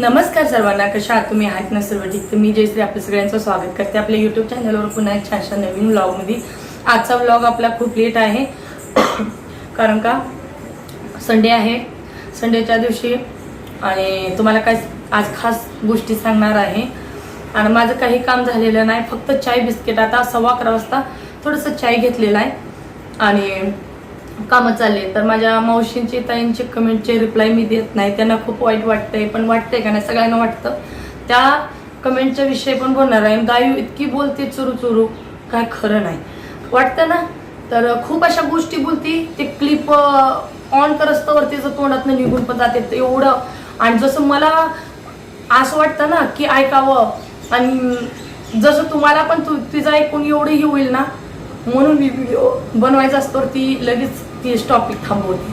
नमस्कार सर्वांना कशा आहात तुम्ही? आहात ना सर्व ठीक तर मी जयश्री आपल्या सगळ्यांचं स्वागत करते. आपल्या युट्यूब चॅनलवर पुन्हा एक छानशा नवीन व्लॉगमध्ये आजचा व्लॉग आपला खूप लेट आहे. कारण का? संडे आहे. संडेच्या दिवशी आणि तुम्हाला काय आज खास गोष्टी सांगणार आहे. आणि माझं काही काम झालेलं नाही. फक्त चाय बिस्किट. आता सव्वा अकरा वाजता थोडंसं चाय घेतलेलं आहे. आणि कामं चालले तर माझ्या मावशींची ताईंचे कमेंटचे रिप्लाय मी देत नाही. त्यांना खूप वाईट वाटतंय पण वाटतंय का नाही सगळ्यांना वाटतं. त्या कमेंटच्या विषयी पण बोलणार आहे. गायू इतकी बोलते चुरू चुरू काय खरं नाही. वाटतं ना? तर खूप अशा गोष्टी बोलती. ते क्लिप ऑन करस्तवर तिचं तोंडातनं निघून पण जाते ते एवढं. आणि जसं मला असं वाटतं ना की ऐकावं. आणि जसं तुम्हाला पण तू तिचं ऐकून एवढं हे होईल ना? म्हणून मी व्हिडिओ बनवायचा असतो. ती लगेच ती टॉपिक थांबवते.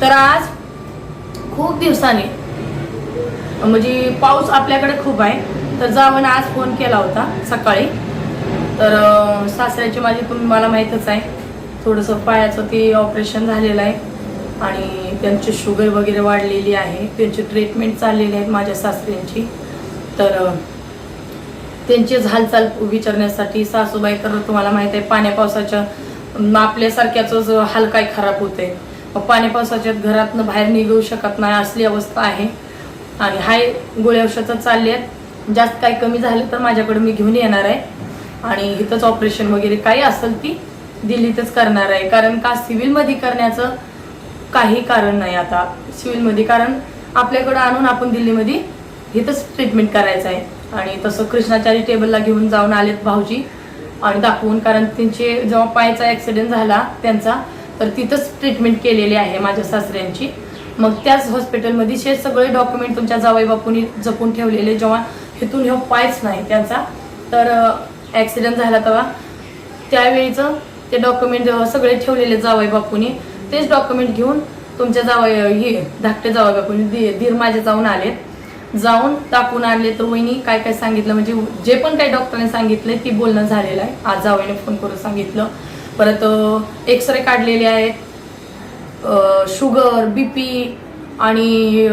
तर आज खूप दिवसाने म्हणजे पाऊस आपल्याकडे खूप आहे तर जावं आज फोन केला होता सकाळी. तर सासऱ्याची माझी तुम्ही मला माहीतच आहे. थोडंसं पायाचं ते ऑपरेशन झालेलं आहे आणि त्यांची शुगर वगैरे वाढलेली आहे. त्यांची ट्रीटमेंट चाललेली आहे माझ्या सासऱ्यांची. तर अं, त्यांची हालचाल विचारण्यासाठी सासूबाई तर तुम्हाला माहीत आहे पाण्या पावसाच्या आपल्यासारख्याच हाल काय खराब होते मग पाण्या पावसाच्यात घरातनं बाहेर निघू शकत नाही असली अवस्था आहे. आणि हाय गोळ्या औषधं चालले आहेत जास्त काही कमी झालं तर माझ्याकडे मी घेऊन येणार आहे. आणि इथंच ऑपरेशन वगैरे काही असेल ती दिल्लीतच करणार आहे. कारण का सिव्हिलमध्ये करण्याचं काही कारण नाही आता. सिव्हिलमध्ये कारण आपल्याकडं आणून आपण दिल्लीमध्ये इथंच ट्रीटमेंट करायचं आहे. आणि तसं कृष्णाचारी टेबलला घेऊन जाऊन आलेत भाऊजी. आणि दाखवून कारण त्यांचे जेव्हा पायचा ॲक्सिडेंट झाला त्यांचा तर तिथंच ट्रीटमेंट केलेली आहे माझ्या सासऱ्यांची. मग त्याच हॉस्पिटलमध्ये शे सगळे डॉक्युमेंट तुमच्या जावई बापूंनी जपून ठेवलेले जेव्हा हेतून हे पायच नाही त्यांचा तर ॲक्सिडेंट झाला तेव्हा त्यावेळीचं ते डॉक्युमेंट सगळे ठेवलेले जावई बापूंनी. तेच डॉक्युमेंट घेऊन तुमच्या जावई हे धाकटे जावई बापूंनी दि- धीर माझे जाऊन आलेत. जाऊन टाकून आणले तर वहिनी काय काय सांगितलं? म्हणजे जे पण काही डॉक्टरने सांगितलं ते बोलणं झालेलं आहे. आज जावईने फोन करून सांगितलं. परत एक्सरे काढलेले आहेत. शुगर बीपी आणि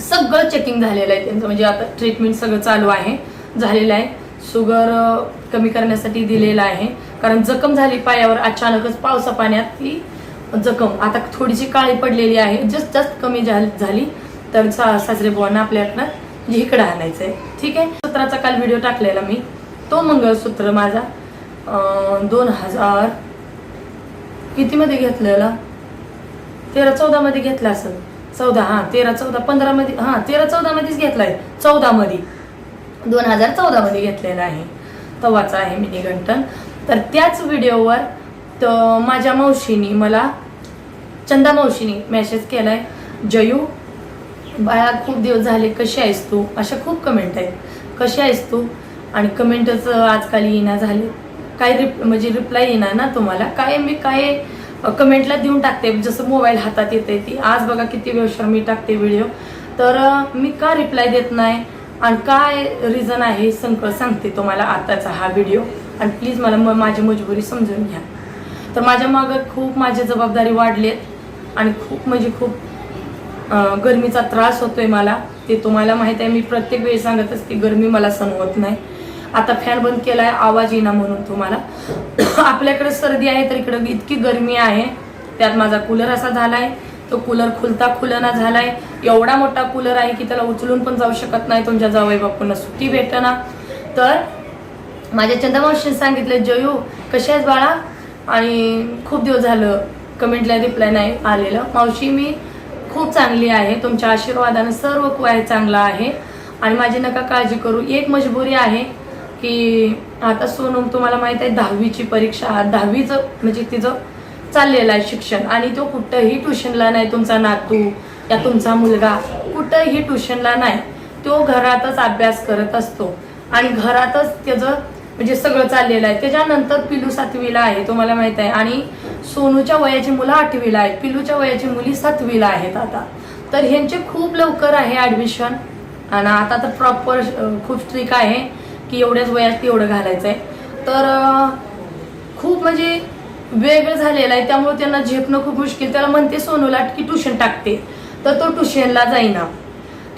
सगळं चेकिंग झालेलं आहे त्यांचं. म्हणजे आता ट्रीटमेंट सगळं चालू आहे झालेलं आहे. शुगर कमी करण्यासाठी दिलेलं आहे. कारण जखम झाली पायावर अचानकच पावसा पाण्यात ती जखम. आता थोडीशी काळी पडलेली आहे. जस्ट जास्त कमी झाली झाली. तर सा सासरे बुवांना आपल्याकडनं इकडं आणायचं आहे ठीक आहे? सूत्राचा काल व्हिडिओ टाकलेला मी. तो मंगळसूत्र माझा. दोन हजार कितीमध्ये घेतलेला? तेरा चौदामध्ये घेतला असेल. चौदा हां तेरा चौदा पंधरामध्ये हां तेरा चौदामध्येच घेतला आहे चौदामध्ये दोन हजार चौदामध्ये घेतलेला आहे. तवाचा आहे मी निघंटन. तर त्याच व्हिडिओवर तर माझ्या मावशीनी मला चंदा मावशीनी मेसेज आहे जयू बाळा खूप दिवस झाले कशी आहेस तू? अशा खूप कमेंट आहेत. कशी आहेस तू? आणि कमेंटच आजकाल येईना झाले. काय रिप म्हणजे रिप्लाय येणार ना तुम्हाला? काय मी काय कमेंटला देऊन टाकते. जसं मोबाईल हातात येते ती. आज बघा किती वेळ मी टाकते व्हिडिओ तर मी का रिप्लाय देत नाही? आणि काय रिझन आहे? संकट सांगते तुम्हाला आताचा हा व्हिडिओ आणि प्लीज मला म- माझी मजबुरी समजून घ्या. तर माझ्या मागं खूप माझी जबाबदारी वाढलेत आणि खूप म्हणजे खूप गरमीचा त्रास होतोय मला ते तुम्हाला माहीत आहे. मी प्रत्येक वेळी सांगत असते गरमी मला सण होत नाही. आता फॅन बंद केलाय आवाज येईना म्हणून तुम्हाला. आपल्याकडे सर्दी आहे तर इकडं इतकी गरमी आहे. त्यात माझा कूलर असा झालाय. तो कूलर खुलता खुलना झालाय. एवढा मोठा कूलर आहे की त्याला उचलून पण जाऊ शकत नाही तुमच्या जावई बापूंना. सुट्टी भेटना तर माझ्या चंद्रमावशी सांगितलं जयू कशा आहेस बाळा? आणि खूप दिवस झालं कमेंटला रिप्लाय नाही आलेलं. मावशी मी खूप चांगली आहे. तुमच्या आशीर्वादाने सर्व काय चांगलं आहे. आणि माझी नका काळजी करू. एक मजबुरी आहे की आता सोनम तुम्हाला माहीत आहे दहावीची परीक्षा दहावीचं म्हणजे तिचं चाललेलं आहे शिक्षण. आणि तो कुठंही ट्युशनला नाही तुमचा नातू या तुमचा मुलगा कुठंही ट्युशनला नाही. तो घरातच अभ्यास करत असतो. आणि घरातच त्याचं म्हणजे सगळं चाललेलं आहे. त्याच्यानंतर पिलू सातवीला आहे तुम्हाला माहीत आहे. आणि सोनूच्या वयाची मुलं आठवीला आहेत पिलूच्या वयाची मुली सातवीला आहेत आता. तर ह्यांचे खूप लवकर आहे ॲडमिशन आणि आता तर प्रॉपर खूप स्ट्रिक आहे की एवढ्याच वयात एवढं घालायचं आहे तर खूप म्हणजे वेगळं झालेलं आहे. त्यामुळे त्यांना झेपणं खूप मुश्किल. त्याला म्हणते सोनूला की ट्युशन टाकते. तर तो ट्युशनला जाईना.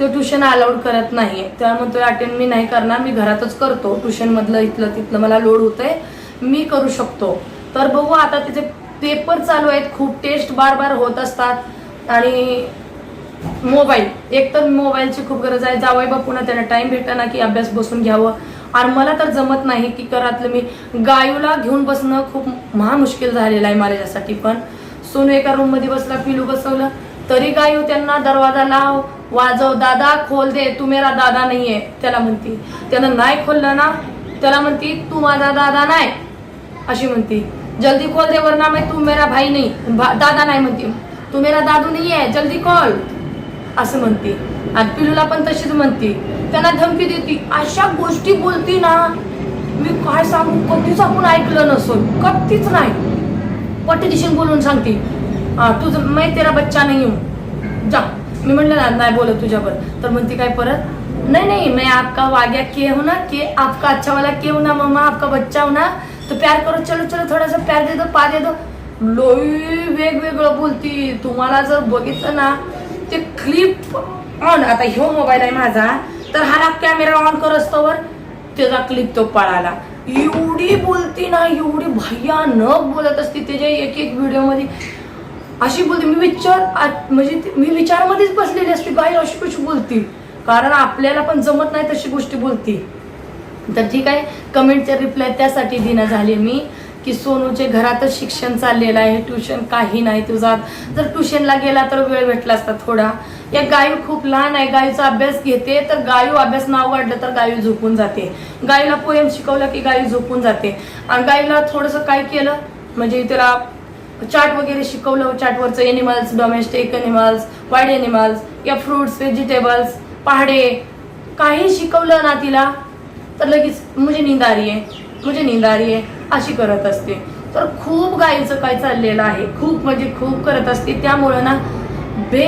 तो ट्युशन अलाउड करत नाही. त्याला म्हणतो अटेंड मी नाही करणार. मी घरातच करतो. ट्युशनमधलं इथलं तिथलं मला लोड होतंय. मी करू शकतो. तर बघू आता त्याचे पेपर चालू आहेत खूप टेस्ट बार बार होत असतात. आणि मोबाईल एक तर मोबाईलची खूप गरज आहे. जावई बापूंना त्यांना टाइम ना की अभ्यास बसून घ्यावं. आणि मला तर जमत नाही की घरातलं मी गायूला घेऊन बसणं खूप महामुश्किल झालेलं आहे माझ्यासाठी पण. सोनू एका रूममध्ये बसला पिलू बसवलं. तरी गायू त्यांना दरवाजा लाव वाजव दादा खोल दे तू मेरा दादा नाहीये. त्याला म्हणती. त्यानं नाही खोललं ना त्याला म्हणती तू माझा दादा नाही. अशी म्हणती. जल्दी खोल दे वरना मैं तू मेरा भाई नाही भा- दादा नाही म्हणते. तू मेरा दादू नाही आहे जल्दी कॉल असं म्हणते. आणि पिलूला पण तशीच म्हणते. त्यांना धमकी देते. अशा गोष्टी बोलती ना मी काय सांगू? कधीच आपण ऐकलं नसो कधीच नाही. पटदिशीन बोलून सांगते. "हा, तुझं मै तेरा बच्चा नाही हूं. जा. मी म्हणलं ना नाही बोलत तुझ्यावर. तर म्हणते काय परत? नाही नाही मैं आपका वाग्या के हो ना के आपका अच्छा वाला के हो ना मम्मा आपका बच्चा हो ना तो प्यार करो चलो चलो थोड़ा प्यार दे दो पा दे दो लोई वेगवेगळं बोलती. तुम्हाला जर बघितलं ना ते क्लिप ऑन आता ह्यो मोबाईल आहे माझा. तर हा कॅमेरा ऑन कर असतोवर त्याचा क्लिप तो पळाला. एवढी बोलती ना एवढी भयानक बोलत असते त्याच्या एक एक व्हिडिओमध्ये. अशी बोलते मी विचार म्हणजे मी विचारामध्येच बसलेली असते बाई अशी कशी बोलती? कारण आपल्याला पण जमत नाही तशी गोष्टी बोलती. तर ठीक आहे कमेंटचे रिप्लाय त्यासाठी देणं झाले मी की सोनूचे घरातच शिक्षण चाललेलं आहे ट्युशन काही नाही तुझा. जर ट्युशनला गेला तर वेळ भेटला असता थोडा. या गायू खूप लहान आहे गायूचा अभ्यास घेते तर गायू अभ्यास नाव वाढलं तर गायू झोपून जाते. गायूला पोयम शिकवलं की गायू झोपून जाते. आणि गायूला थोडंसं काय केलं म्हणजे त्याला चाट वगैरे शिकवलं चाटवरचं animals domestic animals wild animals या फ्रुट्स व्हेजिटेबल्स पहाडे काही शिकवलं ना तिला तर लगेच मुझे नींद आली आहे मुझे नींद आली आहे अशी करत असते. तर खूप गायीचं काय चाललेलं आहे खूप म्हणजे खूप करत असते. त्यामुळं ना बे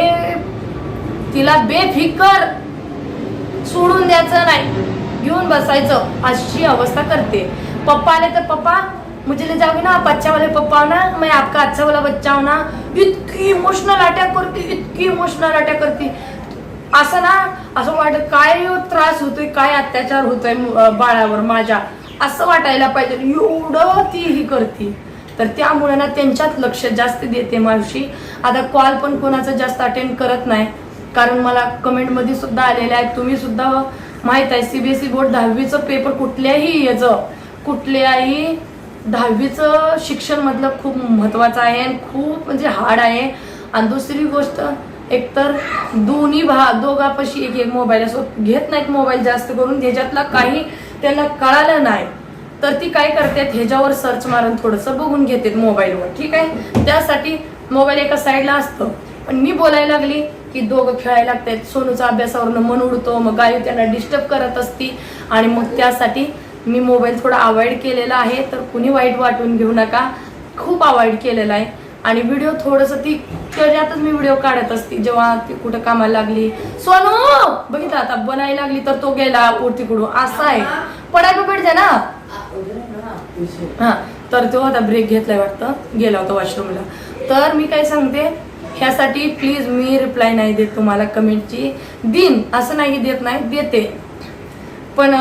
तिला बेफिकर सोडून द्यायचं नाही. घेऊन बसायचं अशी अवस्था करते. पप्पा आले तर पप्पा मुझे ले जाओगे ना आप अच्छा वाले पप्पा हो ना? मैं आपका अच्छा वाला बच्चा हो ना? इतकी इमोशनल अटॅक करते इतकी इमोशनल अटॅक करते. असं ना असं वाटत काय त्रास होतोय काय अत्याचार होतोय बाळावर माझ्या. असं वाटायला पाहिजे. एवढं ती ही करते. तर त्यामुळे ना त्यांच्यात लक्ष जास्त देते मावशी. आता कॉल पण कोणाचं जास्त अटेंड करत नाही. कारण मला कमेंटमध्ये सुद्धा आलेले आहेत. तुम्ही सुद्धा माहीत आहे सीबीएसई बोर्ड दहावीचं पेपर कुठल्याही याचं कुठल्याही दहावीचं शिक्षण मधलं खूप महत्वाचं आहे आणि खूप म्हणजे हार्ड आहे. आणि दुसरी गोष्ट एकतर दोन्ही भा दोघापाशी एक एक मोबाईल असो. घेत नाहीत मोबाईल जास्त करून. ह्याच्यातला काही त्यांना कळालं नाही. तर ती काय करतात? ह्याच्यावर सर्च मारून थोडंसं बघून घेतात मोबाईलवर ठीक आहे? त्यासाठी मोबाईल एका साईडला असतं. पण मी बोलायला लागली की दोघं खेळायला लागतात. सोनूचा अभ्यासावरनं मन उडतो. मग गायू त्यांना डिस्टर्ब करत असती. आणि मग त्यासाठी मी मोबाईल थोडा अवॉइड केलेला आहे. तर कुणी वाईट वाटून घेऊ नका. खूप अवॉइड केलेला आहे. आणि व्हिडिओ थोडंसं ती त्याच्यातच मी व्हिडिओ काढत असते जेव्हा ती कुठं कामाला लागली. सोनू! बघितलं आता? बनायला लागली तर तो गेला तिकडून असं आहे. पडायला भेटते ना. हा. तर तो आता ब्रेक घेतलाय वाटतं. गेला होता वॉशरूमला तर मी काय सांगते? ह्यासाठी प्लीज मी रिप्लाय नाही देत तुम्हाला कमेंटची दिन असं नाही देत नाही देते. पण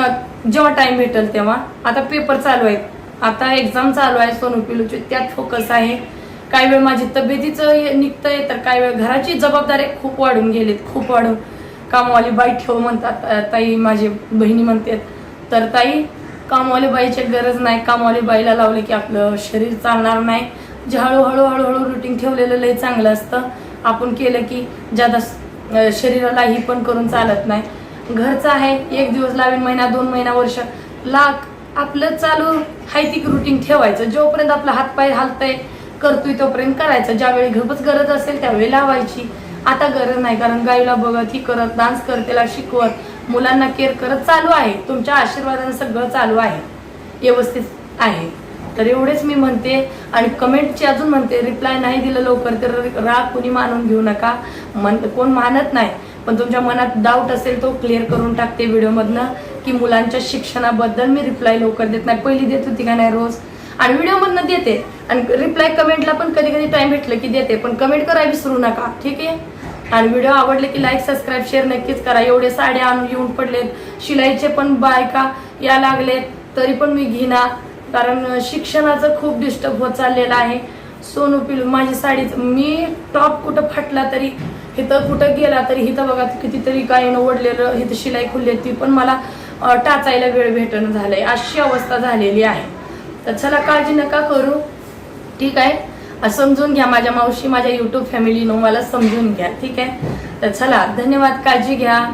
जेव्हा टाइम भेटेल तेव्हा. आता पेपर चालू आहेत. आता एक्झाम चालू आहे सोनू पिलूची. त्यात फोकस आहे. काही वेळ माझी तब्येतीचं हे निघतंय तर काही वेळ घराची जबाबदारी खूप वाढून गेलीत खूप वाढून. कामवाली बाई ठेव म्हणतात ताई माझी बहिणी म्हणतात. तर ताई कामवाली बाईची गरज नाही कामवाली बाईला लावलं की आपलं शरीर चालणार नाही. जे हळूहळू हळूहळू रुटीन ठेवलेलं लय चांगलं असतं. आपण केलं की ज्यादा शरीरालाही पण करून चालत नाही. घरचं आहे एक दिवस लावीन महिना दोन महिना वर्ष. लाख आपलं चालू हायतिक रुटीन ठेवायचं. जोपर्यंत आपला हातपाय हालतंय करतोय तोपर्यंत करायचं. ज्यावेळी घरच गरज असेल त्यावेळी लावायची. आता गरज नाही कारण गाईला बघत ही करत डान्स करतेला शिकवत मुलांना केअर करत चालू आहे. तुमच्या आशीर्वादाने सगळं चालू आहे. व्यवस्थित आहे. तर एवढेच मी म्हणते आणि कमेंटची अजून म्हणते रिप्लाय नाही दिलं लवकर तर राग कुणी मानून घेऊ नका. मन कोण मानत नाही. पण तुमच्या मनात डाऊट असेल तो क्लिअर करून टाकते व्हिडिओमधनं की मुलांच्या शिक्षणाबद्दल मी रिप्लाय लवकर देत नाही. पहिली देत होती का नाही रोज? आणि व्हिडिओमधनं देते. आणि रिप्लाय कमेंटला पण कधी कधी टाइम भेटलं की देते पण कमेंट करायला विसरू नका ठीक आहे? आणि व्हिडिओ आवडले की लाईक सबस्क्राईब शेअर नक्कीच करा. एवढे साड्या आणून येऊन पडलेत. शिलाईचे पण बायका या लागलेत तरी पण मी घेणार. कारण शिक्षणाचं खूप डिस्टर्ब होत चाललेलं आहे. सोनू पिलू माझी साडीच मी टॉप कुठं फाटला तरी हिथं कुठं गेला तरी हिथं बघा कितीतरी गायनं ओढलेलं हिथं शिलाई खुलली ती पण मला टाचायला वेळ भेटणं झालंय. अशी अवस्था झालेली आहे. तर चला काळजी नका करू. ठीक आहे? समजून घ्या माझ्या मावशी माझ्या युट्यूब फॅमिलीनं मला समजून घ्या. ठीक आहे? तर चला धन्यवाद काळजी घ्या.